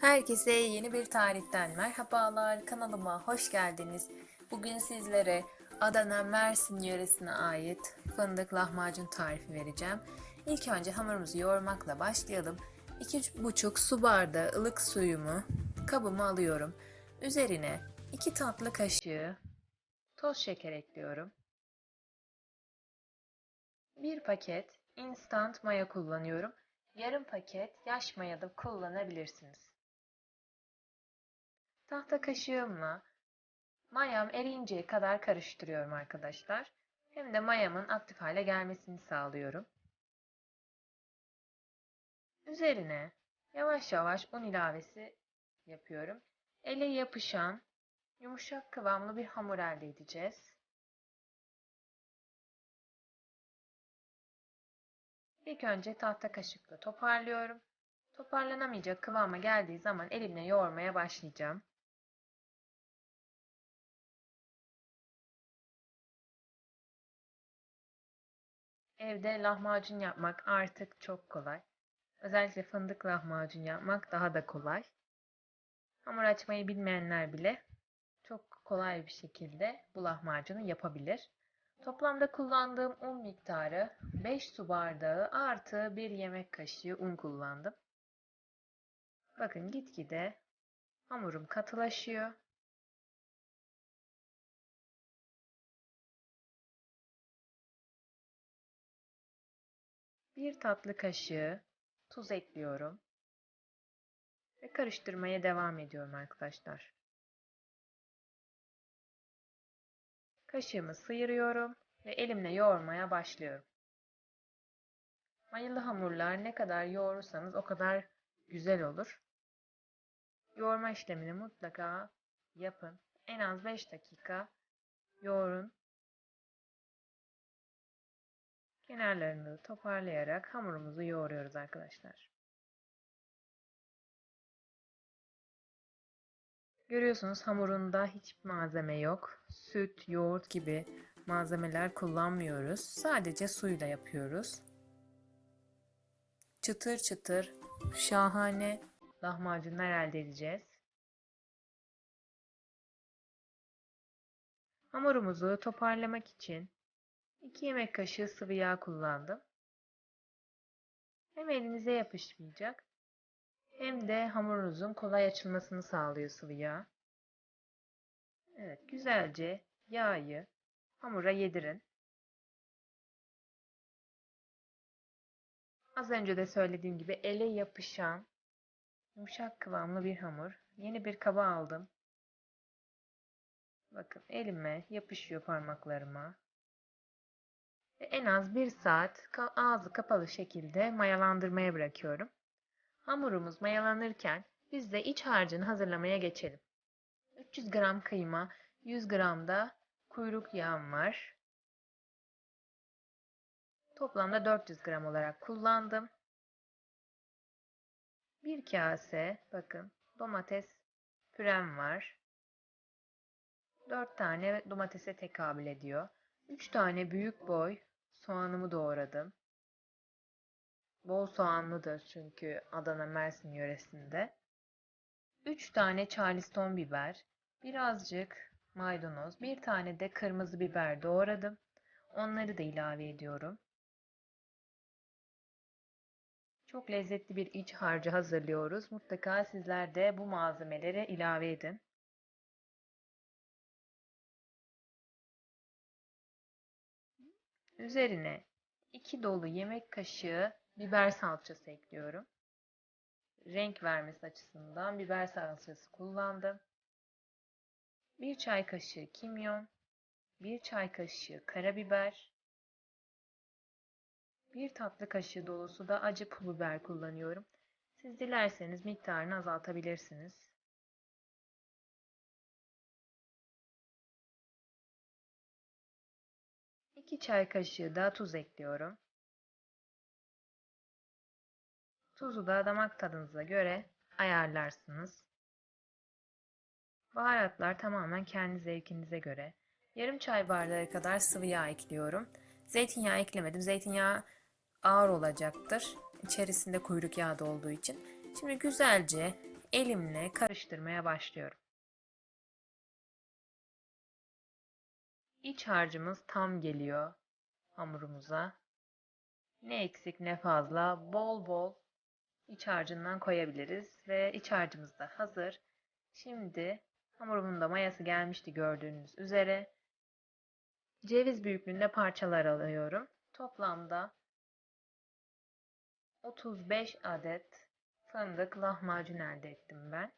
Herkese yeni bir tariften merhabalar. Kanalıma hoş geldiniz. Bugün sizlere Adana Mersin yöresine ait fındık lahmacun tarifi vereceğim. İlk önce hamurumuzu yoğurmakla başlayalım. 2,5 su bardağı ılık suyumu kabıma alıyorum. Üzerine 2 tatlı kaşığı toz şeker ekliyorum. 1 paket instant maya kullanıyorum. Yarım paket yaş maya da kullanabilirsiniz. Tahta kaşığımla mayam eriyinceye kadar karıştırıyorum arkadaşlar. Hem de mayamın aktif hale gelmesini sağlıyorum. Üzerine yavaş yavaş un ilavesi yapıyorum. Ele yapışan yumuşak kıvamlı bir hamur elde edeceğiz. İlk önce tahta kaşıkla toparlıyorum. Toparlanamayacak kıvama geldiği zaman elimle yoğurmaya başlayacağım. Evde lahmacun yapmak artık çok kolay. Özellikle fındık lahmacun yapmak daha da kolay. Hamur açmayı bilmeyenler bile çok kolay bir şekilde bu lahmacunu yapabilir. Toplamda kullandığım un miktarı 5 su bardağı artı 1 yemek kaşığı un kullandım. Bakın gitgide hamurum katılaşıyor. Bir tatlı kaşığı tuz ekliyorum. Ve karıştırmaya devam ediyorum arkadaşlar. Kaşığımı sıyırıyorum ve elimle yoğurmaya başlıyorum. Mayalı hamurlar ne kadar yoğurursanız o kadar güzel olur. Yoğurma işlemini mutlaka yapın. En az 5 dakika yoğurun. Kenarlarını toparlayarak hamurumuzu yoğuruyoruz arkadaşlar. Görüyorsunuz hamurunda hiçbir malzeme yok. Süt, yoğurt gibi malzemeler kullanmıyoruz. Sadece suyla yapıyoruz. Çıtır çıtır şahane lahmacunlar elde edeceğiz. Hamurumuzu toparlamak için 2 yemek kaşığı sıvı yağ kullandım. Hem elinize yapışmayacak hem de hamurunuzun kolay açılmasını sağlıyor sıvı yağ. Evet, güzelce yağı hamura yedirin. Az önce de söylediğim gibi ele yapışan yumuşak kıvamlı bir hamur. Yeni bir kaba aldım. Bakın elime yapışıyor parmaklarıma. Ve en az bir saat ağzı kapalı şekilde mayalandırmaya bırakıyorum. Hamurumuz mayalanırken biz de iç harcını hazırlamaya geçelim. 300 gram kıyma, 100 gram da kuyruk yağım var. Toplamda 400 gram olarak kullandım. Bir kase bakın domates pürem var. 4 tane domatese tekabül ediyor. 3 tane büyük boy soğanımı doğradım. Bol soğanlıdır çünkü Adana Mersin yöresinde. 3 tane charleston biber, birazcık maydanoz, bir tane de kırmızı biber doğradım. Onları da ilave ediyorum. Çok lezzetli bir iç harcı hazırlıyoruz. Mutlaka sizler de bu malzemeleri ilave edin. Üzerine 2 dolu yemek kaşığı biber salçası ekliyorum. Renk vermesi açısından biber salçası kullandım. 1 çay kaşığı kimyon, 1 çay kaşığı karabiber, 1 tatlı kaşığı dolusu da acı pul biber kullanıyorum. Siz dilerseniz miktarını azaltabilirsiniz. İki çay kaşığı da tuz ekliyorum. Tuzu da damak tadınıza göre ayarlarsınız. Baharatlar tamamen kendi zevkinize göre. Yarım çay bardağı kadar sıvı yağ ekliyorum. Zeytinyağı eklemedim. Zeytinyağı ağır olacaktır. İçerisinde kuyruk yağı da olduğu için. Şimdi güzelce elimle karıştırmaya başlıyorum. İç harcımız tam geliyor hamurumuza. Ne eksik ne fazla bol bol iç harcından koyabiliriz ve iç harcımız da hazır. Şimdi hamurumun da mayası gelmişti gördüğünüz üzere. Ceviz büyüklüğünde parçalar alıyorum. Toplamda 35 adet fındık lahmacun elde ettim ben.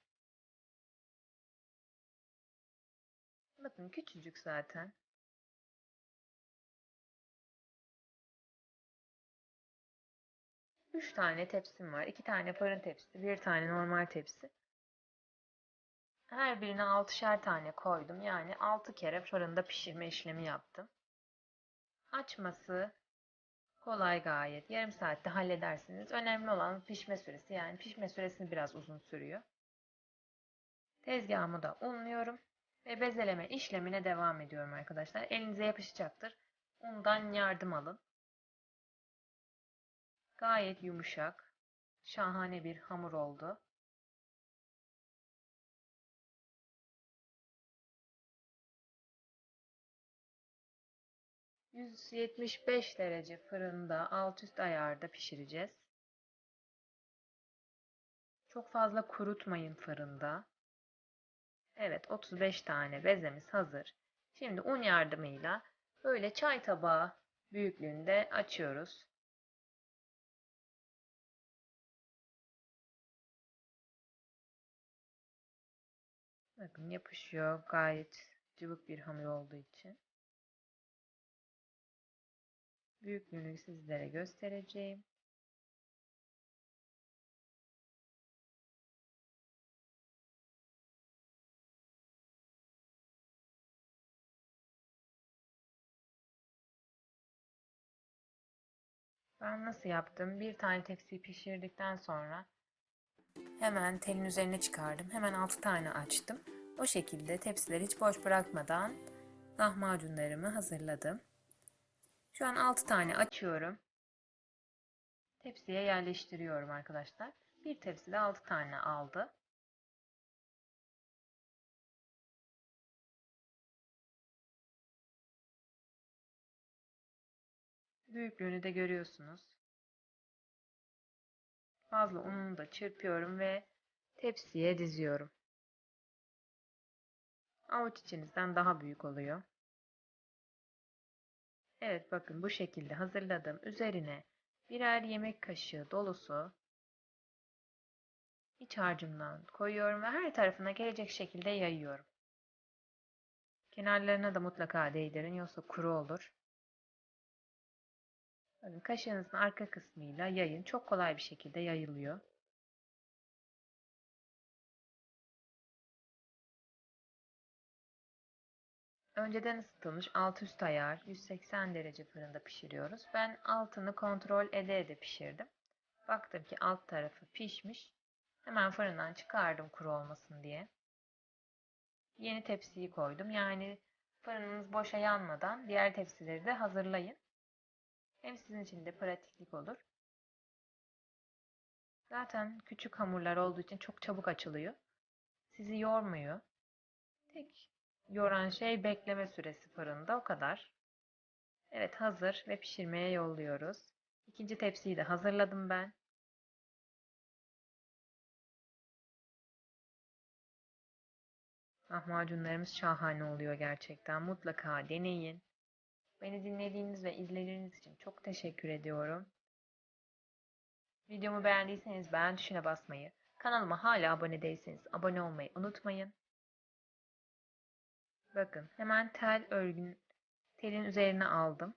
Bakın küçücük zaten. Üç tane tepsim var. iki tane fırın tepsisi, bir tane normal tepsi. Her birine altışar tane koydum. Yani altı kere fırında pişirme işlemi yaptım. Açması kolay gayet. Yarım saatte halledersiniz. Önemli olan pişme süresi. Yani pişme süresini biraz uzun sürüyor. Tezgahımı da unluyorum. Ve bezeleme işlemine devam ediyorum arkadaşlar. Elinize yapışacaktır. Undan yardım alın. Gayet yumuşak. Şahane bir hamur oldu. ...175 derece fırında alt üst ayarda pişireceğiz. Çok fazla kurutmayın fırında. Evet 35 tane bezemiz hazır. Şimdi un yardımıyla böyle çay tabağı büyüklüğünde açıyoruz. Bakın yapışıyor gayet cıvık bir hamur olduğu için. Büyüklüğünü sizlere göstereceğim. Ben nasıl yaptım? Bir tane tepsiyi pişirdikten sonra hemen telin üzerine çıkardım. Hemen 6 tane açtım. O şekilde tepsileri hiç boş bırakmadan lahmacunlarımı hazırladım. Şu an 6 tane açıyorum. Tepsiye yerleştiriyorum arkadaşlar. Bir tepside 6 tane aldı. Büyüklüğünü de görüyorsunuz. Fazla ununu da çırpıyorum ve tepsiye diziyorum. Avuç içinizden daha büyük oluyor. Evet bakın bu şekilde hazırladım. Üzerine birer yemek kaşığı dolusu iç harcımdan koyuyorum ve her tarafına gelecek şekilde yayıyorum. Kenarlarına da mutlaka değdirin yoksa kuru olur. Bakın kaşığınızın arka kısmıyla yayın. Çok kolay bir şekilde yayılıyor. Önceden ısıtılmış alt üst ayar 180 derece fırında pişiriyoruz. Ben altını kontrol ede ede pişirdim. Baktım ki alt tarafı pişmiş. Hemen fırından çıkardım kuru olmasın diye. Yeni tepsiyi koydum. Yani fırınınız boşa yanmadan diğer tepsileri de hazırlayın. Hem sizin için de pratiklik olur. Zaten küçük hamurlar olduğu için çok çabuk açılıyor. Sizi yormuyor. Tek yoran şey bekleme süresi fırında o kadar. Evet hazır ve pişirmeye yolluyoruz. İkinci tepsiyi de hazırladım ben. Lahmacunlarımız şahane oluyor gerçekten. Mutlaka deneyin. Beni dinlediğiniz ve izlediğiniz için çok teşekkür ediyorum. Videomu beğendiyseniz beğen tuşuna basmayı, kanalıma hala abone değilseniz abone olmayı unutmayın. Bakın hemen tel örgün telin üzerine aldım.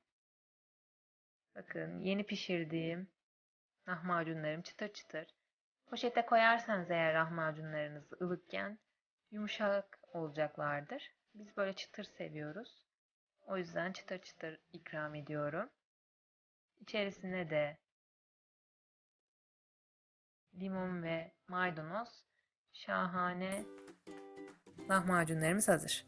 Bakın yeni pişirdiğim lahmacunlarım çıtır çıtır. Poşete koyarsanız eğer lahmacunlarınızı ılıkken yumuşak olacaklardır. Biz böyle çıtır seviyoruz. O yüzden çıtır çıtır ikram ediyorum. İçerisine de limon ve maydanoz şahane lahmacunlarımız hazır.